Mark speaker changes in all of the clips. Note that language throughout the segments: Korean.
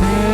Speaker 1: smell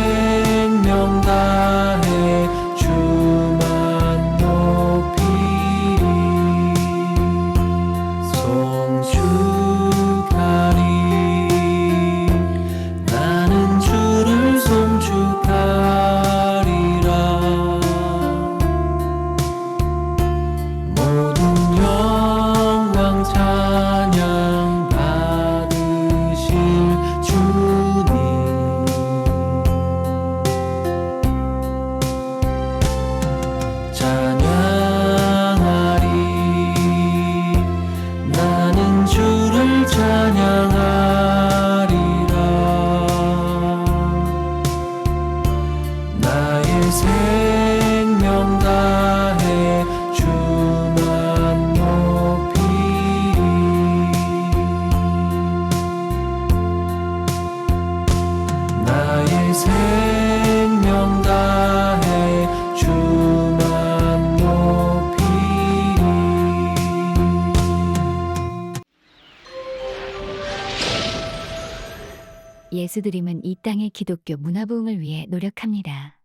Speaker 1: 예수드림은 이 땅의 기독교 문화부흥을 위해 노력합니다.